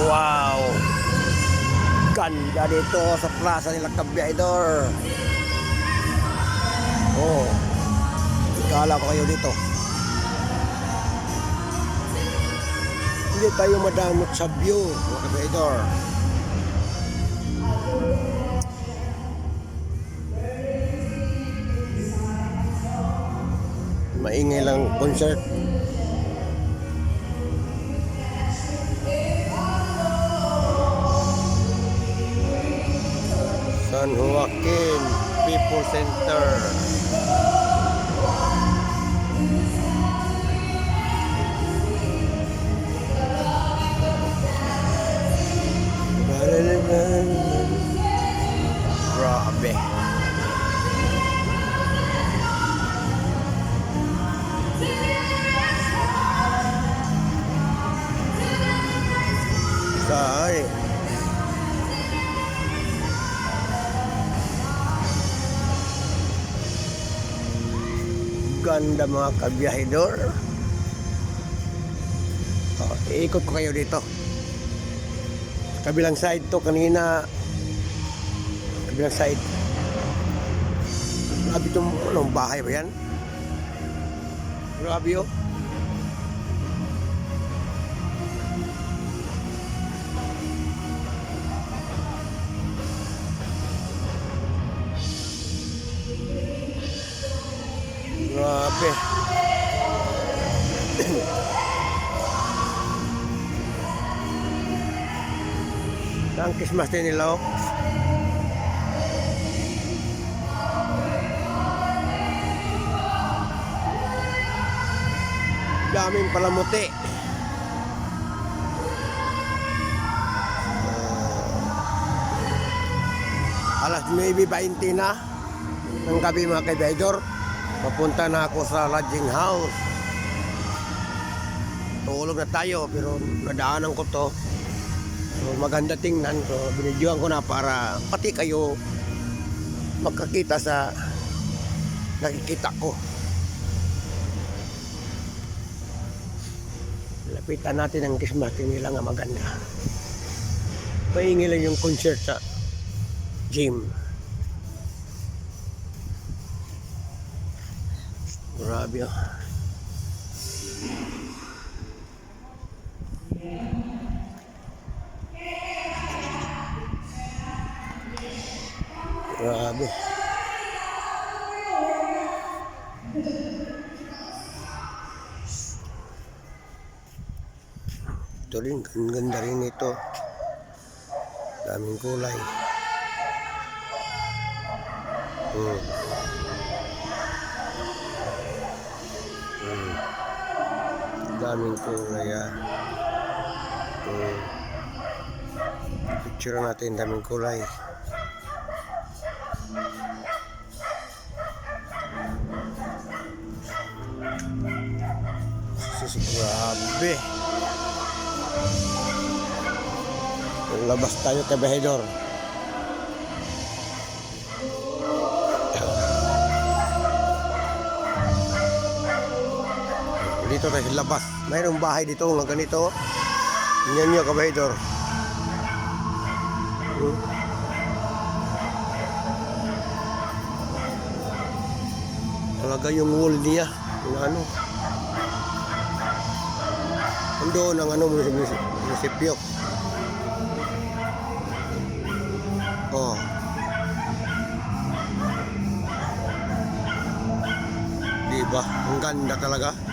Wow! Ganda dito sa plaza nila Cabiador. Oh. Kala ko kayo dito. Hindi tayo madamot sa view, mga Cabiador. Maingay lang concert. San Joaquin People Center. Ganda mga kabiyahidor. Oh, iikot ko kayo dito. Kabilang side to kanina. Kabilang side. Grabe itong anong bahay ba yan? Grabe oh. Grabe. Ang Christmas din nila. Daming palamuti. Ah, alas 9.20 na ng gabi mga kaibigan. Papunta na ako sa lodging house. Tulog na tayo pero nadaanan ko to. So, maganda tingnan. So, binidyoan ko na para pati kayo makakita sa nakikita ko. Lapitan natin ang Christmas nila nga maganda. Pahingi lang yung concert sa gym. Grabe oh. Grabe. Ito rin, ganda rin ito. Daming kulay. Hmm. Daming kulay ah. Hmm. Picture natin daming kulay. Sus, grabe. Labas tayo kay Bahedor. Dito tayo sa labas. Mayroong bahay dito nga ganito. Tingnan nyo kabahedor. Hmm. Talaga yung wall niya. Yung ano. Ando ng ano munisip- munisipyo. Oh. Di ba? Ang ganda talaga.